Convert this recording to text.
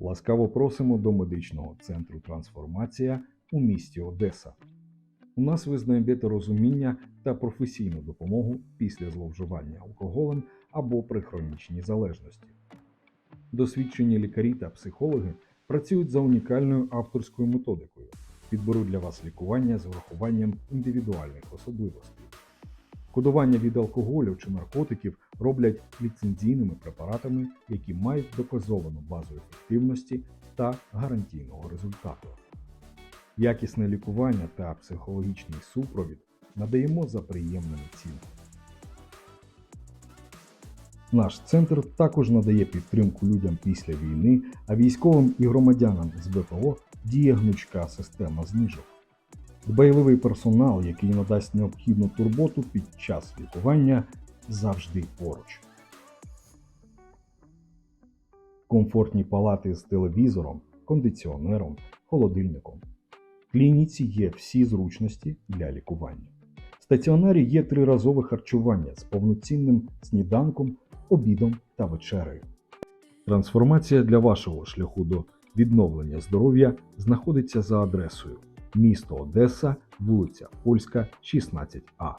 Ласкаво просимо до медичного центру Трансформація у місті Одеса. У нас ви знайдете розуміння та професійну допомогу після зловживання алкоголем або при хронічній залежності. Досвідчені лікарі та психологи працюють за унікальною авторською методикою, підберуть для вас лікування з врахуванням індивідуальних особливостей. Кодування від алкоголю чи наркотиків роблять ліцензійними препаратами, які мають доказовану базу ефективності та гарантійного результату. Якісне лікування та психологічний супровід надаємо за приємними цінами. Наш центр також надає підтримку людям після війни, а військовим і громадянам з ВПО діє гнучка система знижок. Дбайливий персонал, який надасть необхідну турботу під час лікування, завжди поруч. Комфортні палати з телевізором, кондиціонером, холодильником. В клініці є всі зручності для лікування. В стаціонарі є триразове харчування з повноцінним сніданком, обідом та вечерею. Трансформація для вашого шляху до відновлення здоров'я знаходиться за адресою місто Одеса, вулиця Польська, 16А.